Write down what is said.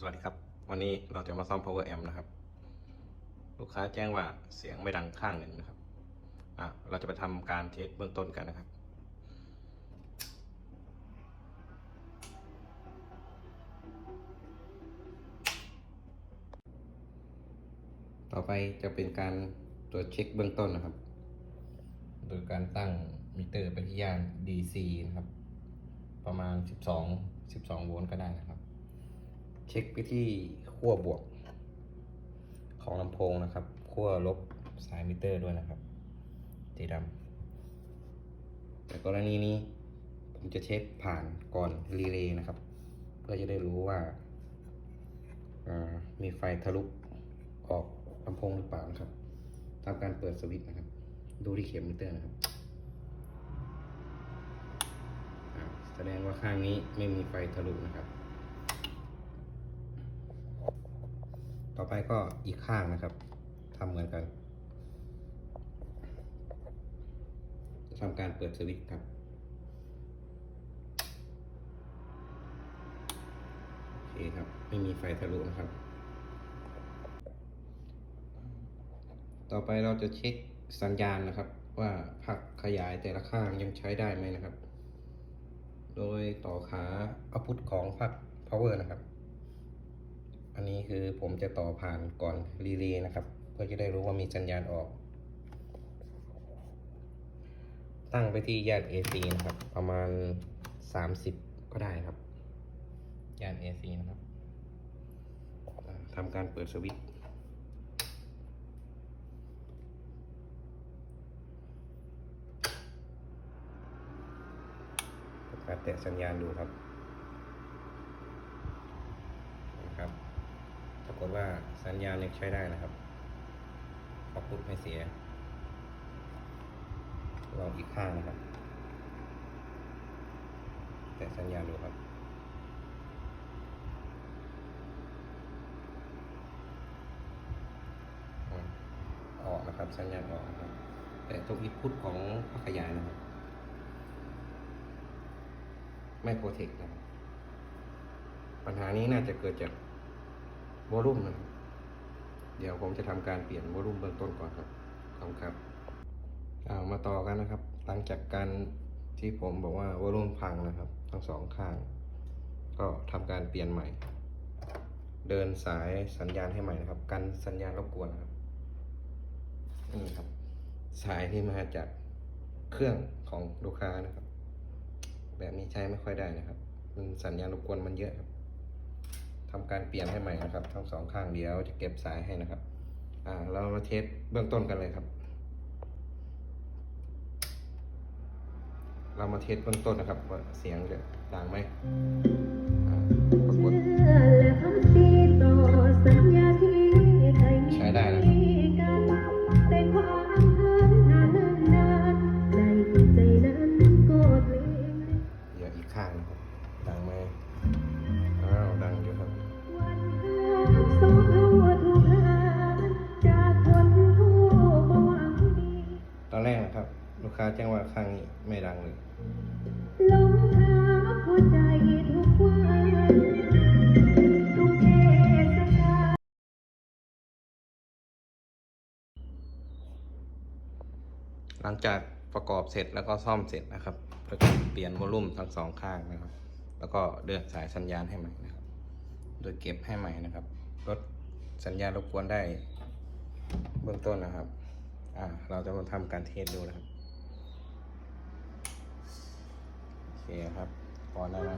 สวัสดีครับ วันนี้เราจะมาซ่อม power amp นะครับ ลูกค้าแจ้งว่าเสียงไม่ดังข้างหนึ่งนะครับอะเราจะไปทำการเทสเบื้องต้นกันนะครับ ต่อไปจะเป็นการตรวจเช็คเบื้องต้นนะครับ โดยการตั้งมิเตอร์ไปที่ย่าน DC นะครับ ประมาณ 12 12 โวลต์ก็ได้นะ เช็คไปที่ขั้วบวก ของลำโพงนะครับขั้วลบสายมิเตอร์ด้วยนะครับสีดำแต่กรณีนี้ผมจะเช็คผ่านก่อนรีเลย์นะครับ เพื่อจะได้รู้ว่าามีไฟทะลุออกลำโพงหรือเปล่านะครับทำการเปิดสวิตช์นะครับ ดูที่เข็มมิเตอร์นะครับแสดงว่าข้างนี้ไม่มีไฟทะลุนะครับ ต่อไปก็อีกข้างนะครับทำเหมือนกันจะทำการเปิดสวิตช์ครับโอเคครับไม่มีไฟทะลุนะครับ ต่อไปเราจะเช็คสัญญาณนะครับ ว่าพักขยายแต่ละข้างยังใช้ได้ไหมนะครับ โดยต่อขาเอาพุทของพัก power นะครับ อันนี้คือผมจะต่อผ่านก่อนรีเลย์นะครับ เพื่อจะได้รู้ว่ามีสัญญาณออก ตั้งไปที่ย่าน AC นะครับ ประมาณ 30 ก็ได้ครับย่าน AC นะครับทำการเปิดสวิตช์การแตะสัญญาณดูครับ ปราก ฏว่าสัญญาณยังใช้ได้นะครับพอพุทไม่เสีย ลองอีกข้างนะครับ แต่สัญญาณดูครับอออกนะครับ สัญญาณออกนะครับ แต่ตรงอีกพุทของพักขยายนะครับ ไม่โปรเทคนะครับปัญหานี้น่าจะเกิดจาก วอลลุ่มนะเดี๋ยวผมจะทำการเปลี่ยนวอลลุ่มเบื้องต้นก่อนครับขอบครับเอามาต่อกันนะครับ หลังจากการที่ผมบอกว่าวอลลุ่มพังนะครับ ทั้งสองข้าง ก็ทำการเปลี่ยนใหม่ เดินสายสัญญาณให้ใหม่นะครับ กันสัญญาณรบกวนนะครับนี่ครับ สายที่มาจากเครื่องของลูกค้านะครับ แบบนี้ใช้ไม่ค่อยได้นะครับมันสัญญาณรบกวนมันเยอะครับ ทำการเปลี่ยนให้ใหม่นะครับ ทั้งสองข้างเดียวจะเก็บสายให้นะครับ อ่า เรามาเทสเบื้องต้นกันเลยครับ เรามาเทสเบื้องต้นนะครับว่าเสียงจะดังไหมอ่าปรากฏ จ้งว่าข้างนี้ไม่ดังเลยลงหาหัวใจทุกวันทุกเทศกาลหลังจากประกอบเสร็จแล้วก็ซ่อมเสร็จนะครับเปลี่ยนวอลุ่มทั้งสองข้างนะครับ แล้วก็เดินสายสัญญาณให้ใหม่นะครับ โดยเก็บให้ใหม่นะครับลดสัญญาณรบกวนได้เบื้องต้นนะครับ อ่า เราจะมาทำการเทสดูนะครับ เคครับพอแล้วนะ